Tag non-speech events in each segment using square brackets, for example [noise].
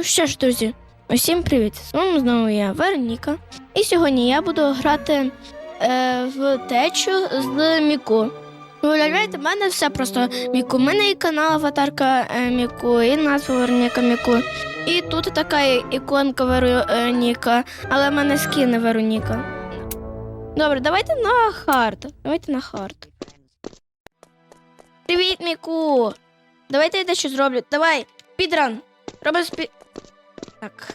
Ну що ж, друзі, усім привіт! З вами знову я, Вероніка. І сьогодні я буду грати е, в течу з Міку. Ви уявляєте, в мене все просто Міку. У мене і канал аватарка е, Міку, і назва Вероніка Міку. І тут така іконка Вероніка, але в мене скіни Вероніка. Добре, давайте на хард. Давайте на хард. Привіт, Міку! Давайте я дещо зроблю. Давай, підран. Роби спі... Так.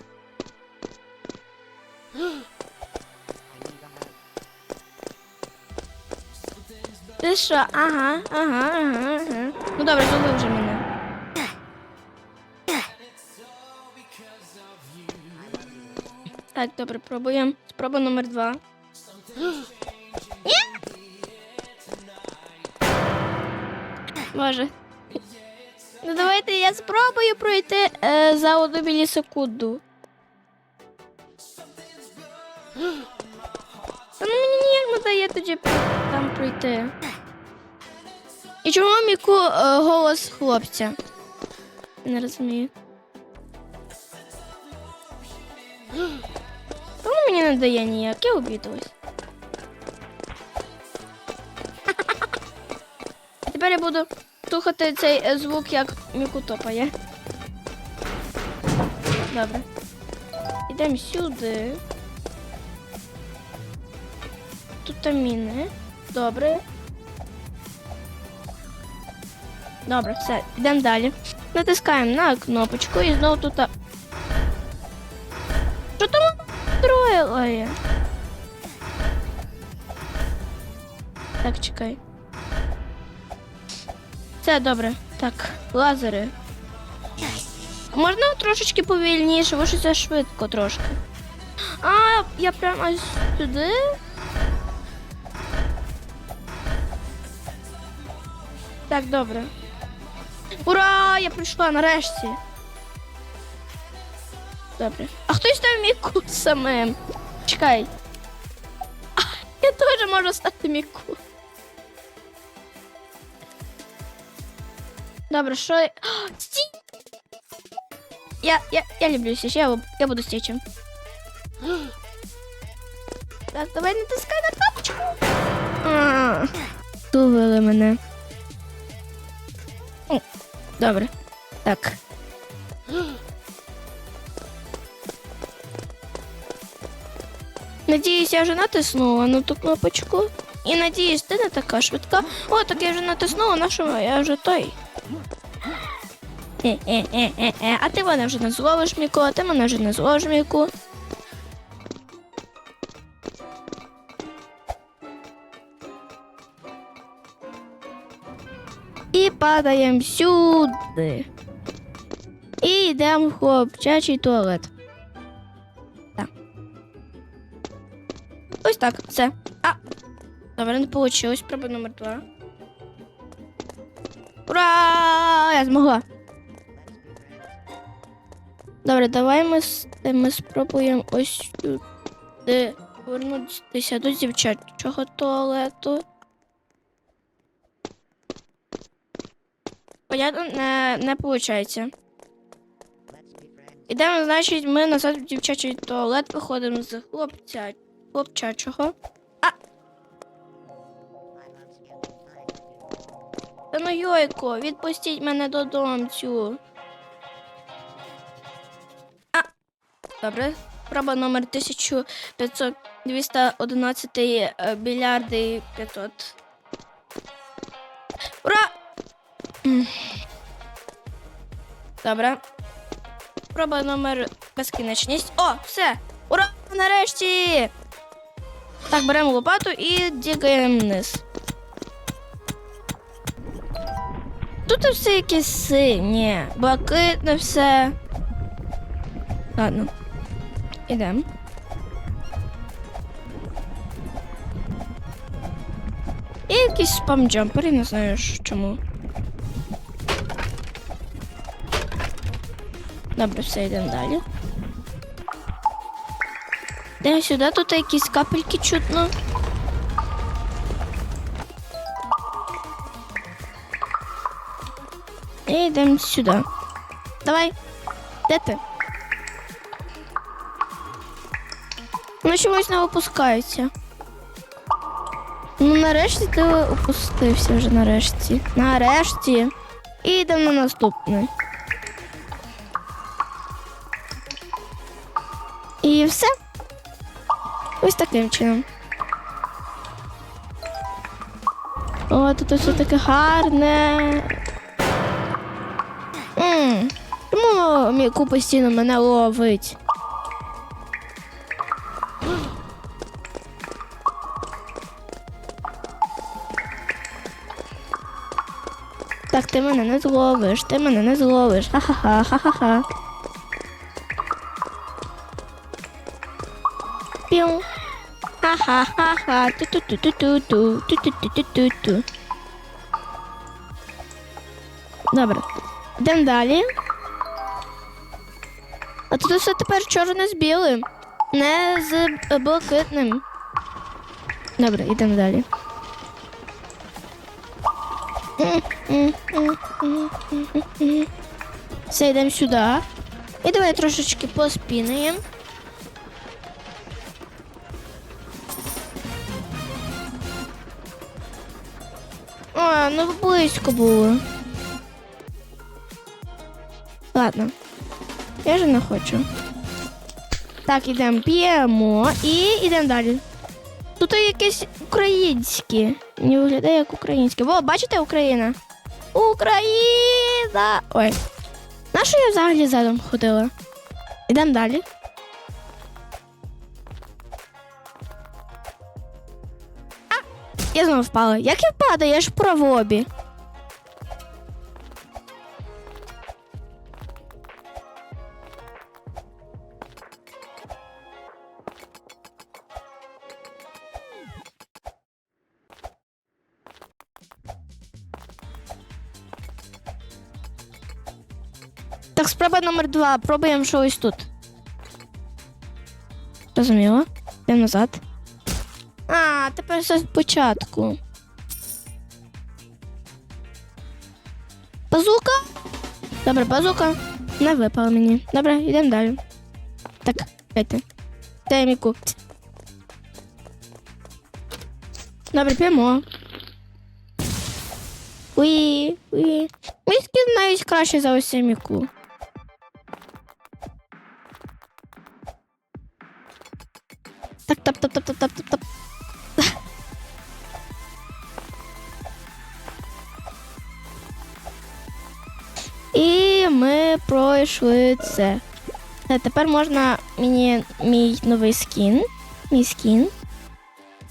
Ти що? Ага, ага, ага, ага. Ну добре, злови вже мене. Так, добре, пробуємо. Спроба номер два. Боже. Ну давайте я спробую пройти е, за одну мілісекунду. Ну мені ніяк не дає тоді там пройти. І чому Міку е, голос хлопця? Не розумію. Тому мені не дає ніяк, я обідалась. А тепер я буду слухати цей е, звук, як Міку топає. Добре. Ідемо сюди. Тут там міни. Добре. Добре, все, йдемо далі. Натискаємо на кнопочку і знову тут. Що там троє? Так, чекай. Все добре. Так, лазери. Можна трошечки повільніше, це швидко трошки. А, я прямо ось сюди. Так, добре. Ура! Я прийшла нарешті. Добре. А хтось став міку самим. Чекай. А, я теж можу стати міку. Добре, що. я- А, Стій! Я, я, я люблю січ, я, я буду стічем. Так, давай натискай на кнопочку. А, Тувили мене. О, Добре. Так. Надіюсь, я вже натиснула на ту кнопочку. І надіюсь, ти не така швидка. О, так я вже натиснула, на що я вже той. Е-е-е-е-е. А ти мене вже не зловиш, Міку, а ти мене вже не зловиш, Міку. І падаємо сюди. І йдемо в хлопчачий туалет. Так. Ось так, все. А! Не вийшло. Проба номер два. Ура! Я змогла. Добре, давай ми, ми спробуємо ось сюди повернутися до дівчачого туалету. Понятно, не, не виходить. Ідемо, значить, ми назад в дівчачий туалет виходимо з хлопця, хлопчачого. Та ну йойко, відпустіть мене додому. А! Добре. Проба номер 1500 211 е, мільярди 500. Ура! Добре. Проба номер безкінечність. О, все! Ура! Нарешті! Так, беремо лопату і дігаємо вниз. Тут все якесь синє, блакитне все. Ладно. Ідемо. І якийсь спам-джампер, не знаю чому. Добре, все, йдемо далі. Де сюди тут якісь капельки чутно. и идем сюда. Давай. Де ти? Ну чомусь не опускається. Ну нарешті ти опустився вже нарешті. Нарешті. І йдемо на наступний. І все. Ось таким чином. О, тут все таке гарне. М, Чому Міку постійно мене ловить? Так, ти мене не зловиш, ти мене не зловиш. Ха-ха-ха, ха-ха-ха. Піу. Ха-ха-ха-ха. Ту-ту-ту-ту-ту. Ту-ту-ту-ту-ту. Добре. Йдемо далі. А тут все тепер чорне з білим, не з блакитним. Добре, йдемо далі. Все, йдемо сюди. І давай трошечки поспінаємо. А, ну близько було. Ладно. Я же не хочу. Так, ідемо, п'ємо і йдемо далі. Тут якесь українське. Не виглядає як українське. Во, бачите Україна? Україна! Ой. На що я взагалі задом ходила? Ідемо далі. А! Я знову впала. Як я впадаю? Я ж в правобі. Спроба номер два. Пробуємо що ось тут. Розуміло. Йдемо назад. А, тепер все спочатку. Базука? Добре, базука. Не випала мені. Добре, йдемо далі. Так, дайте. Дай міку. Добре, п'ємо. Уї, уї. Мій скін навіть краще за ось міку. Так, тап, тап, тап, тап, тап, тап. [laughs] І ми пройшли це. Е, Тепер можна мені мій новий скін. Мій скін.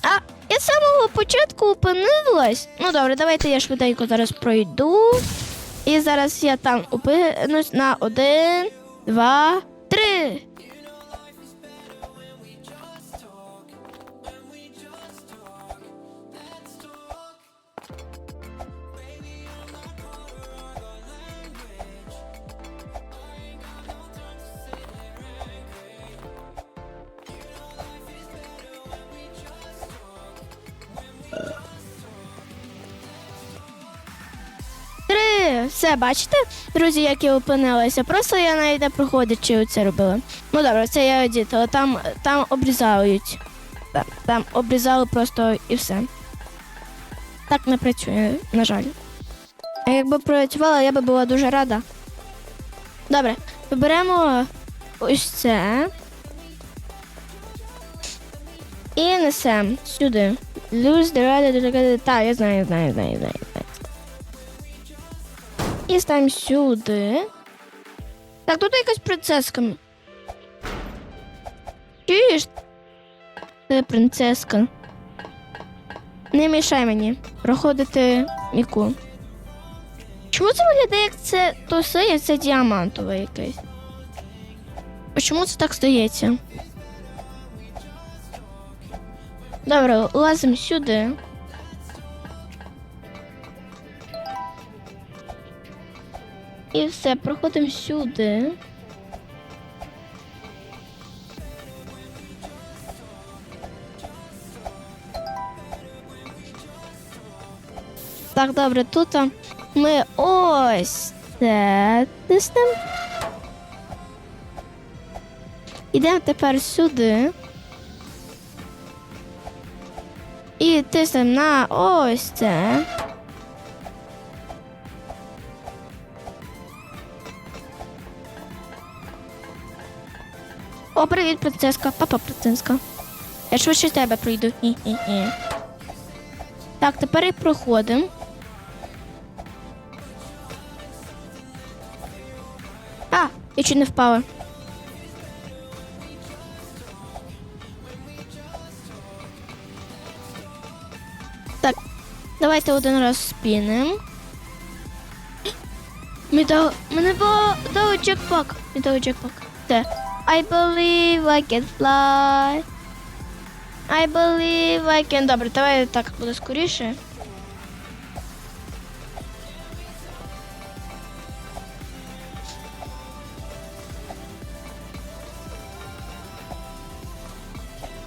А, я з самого початку опинилась. Ну добре, давайте я швиденько зараз пройду. І зараз я там опинусь на один, два, Все, бачите, друзі, як я опинилася. Просто я навіть не проходячи це робила. Ну добре, це я одітила. Там, там обрізають. Там, там обрізали просто і все. Так не працює, на жаль. А якби працювала, я би була дуже рада. Добре, виберемо ось це. І несемо сюди. Lose the right. Так, я знаю, знаю, знаю, знаю. І ставимо сюди. Так, тут якась принцеска. Чуєш? Ти принцеска. Не мішай мені проходити міку. Чому це виглядає, як це то все, як це діамантове якесь? Чому це так стається? Добре, лазимо сюди. І все, проходимо сюди. Так, добре, тут ми ось це тиснемо. Ідемо тепер сюди. І тиснемо на ось це. О, привіт, принцеска. Папа, принцеска. Я швидше тебе прийду. Ні-ні-ні. Так, тепер і проходимо. А, я чуть не впала. Так, давайте один раз спінем. Мені дали, мене було дали джекпак. Мені дали джекпак. Де? I believe I can fly. I believe I can. Добре, давай так буде скоріше.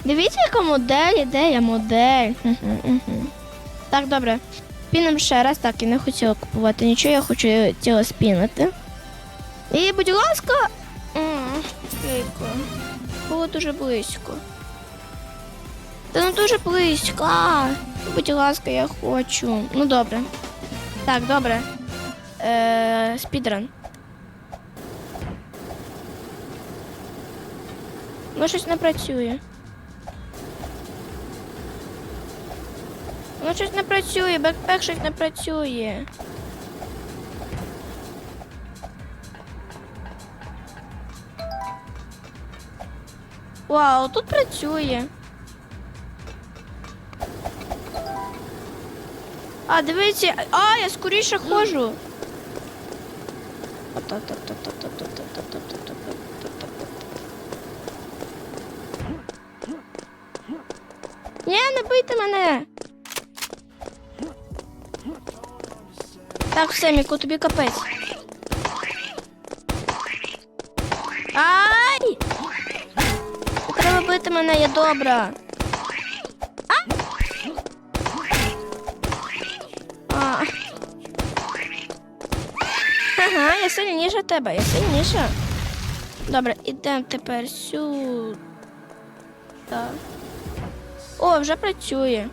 Дивіться, яка модель, ідея, модель. Так, добре. Спінем ще раз. Так, я не хотіла купувати нічого, я хочу тіло спінити. І, будь ласка. Було дуже близько. Та ну дуже близько. А, будь ласка, я хочу. Ну добре. Так, добре. Е, спідран. Ну, щось не працює. Ну, щось не працює, бекпек щось не працює. Вау, тут працює. А, дивіться, а, я скоріше ходжу. Ні, не бийте мене. Так, все, Міку, тобі капець. Ай! Не треба бити мене, я добра. А? А. Ага, я сильніша тебе, я сильніша. Добре, ідемо тепер сюди. Так. О, вже працює.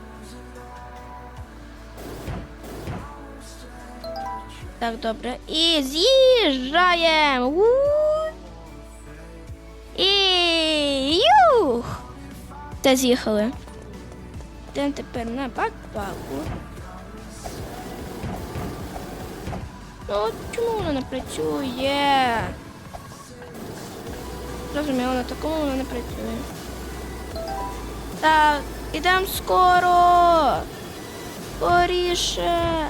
Так, добре. І з'їжджаємо. Та з'їхали. Йдемо тепер на бакпаку. Ну, от чому воно не працює? Зрозуміло, на такому воно не працює. Так, ідемо скоро. Скоріше.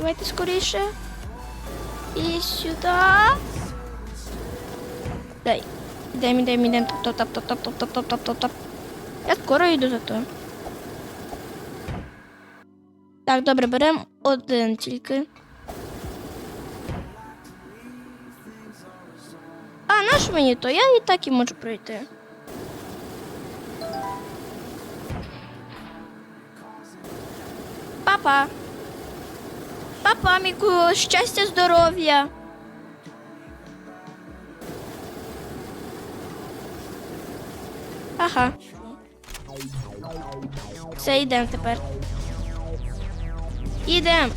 Давайте скоріше. І сюди. Дай. Ідемо, ідемо, ідемо. Топ, топ, топ, топ, топ, топ, топ, топ, топ, топ. Я скоро йду зато. Так, добре, беремо один тільки. А, наш мені то? Я і так і можу пройти. Папа. Папа, Міку, щастя, здоров'я. Ага. Все, йдемо тепер. Ідемо.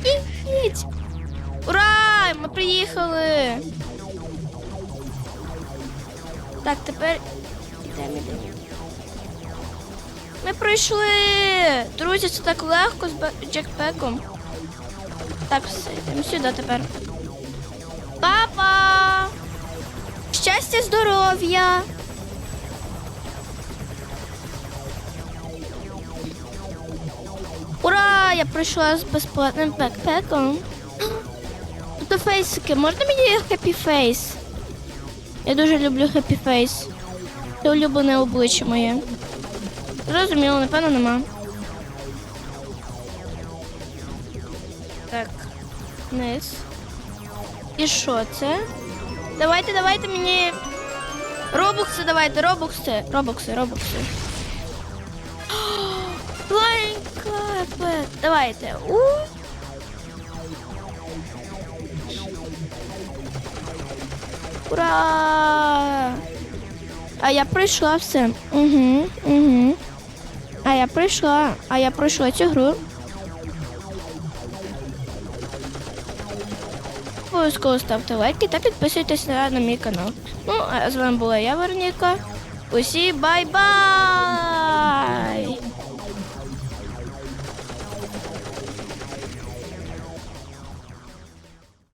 Ідіть. Ура! Ми приїхали. Так, тепер ідемо, ідемо. Ми пройшли. Друзі, це так легко з джекпеком. Так, все, йдемо сюди тепер. Папа! Щастя, здоров'я! Ура! Я пройшла з безплатним бекпеком. [gasps] Тут фейсики. Можна мені хеппі фейс? Я дуже люблю хеппі фейс. Це улюблене обличчя моє. Зрозуміло, напевно, нема. Так. Низ. І що це? Давайте, давайте мені. Робокси давайте, робокси. Робокси, робокси. [gasps] Flying. Давайте. У. Ура! А я пройшла все. Угу, угу. А я пройшла. А я пройшла цю гру. Обов'язково ставте лайки та підписуйтесь на, мій канал. Ну, а з вами була я, Вероніка. Усі бай-бай!